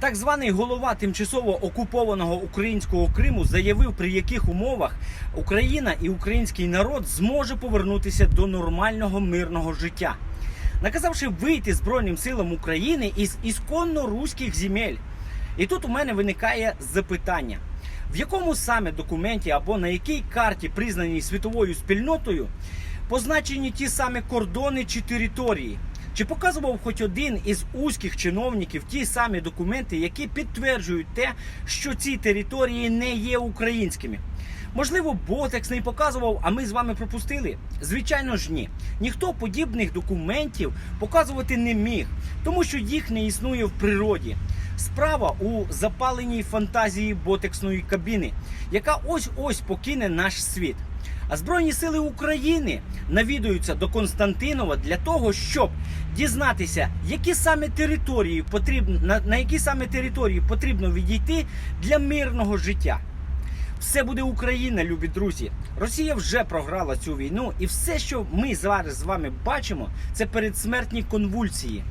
Так званий голова тимчасово окупованого українського Криму заявив, при яких умовах Україна і український народ зможе повернутися до нормального мирного життя, наказавши вийти Збройним силам України із ісконно руських земель. І тут у мене виникає запитання: в якому саме документі або на якій карті, признаній світовою спільнотою, позначені ті самі кордони чи території? Чи показував хоч один із узьких чиновників ті самі документи, які підтверджують те, що ці території не є українськими? Можливо, Ботекс не показував, а ми з вами пропустили? Звичайно ж ні. Ніхто подібних документів показувати не міг, тому що їх не існує в природі. Справа у запаленій фантазії ботексної кабіни, яка ось ось покине наш світ. А Збройні сили України навідуються до Константинова для того, щоб дізнатися, які саме території потрібно на, на які саме території потрібно відійти для мирного життя. Все буде Україна, любі друзі. Росія вже програла цю війну, і все, що ми зараз з вами бачимо, це передсмертні конвульсії.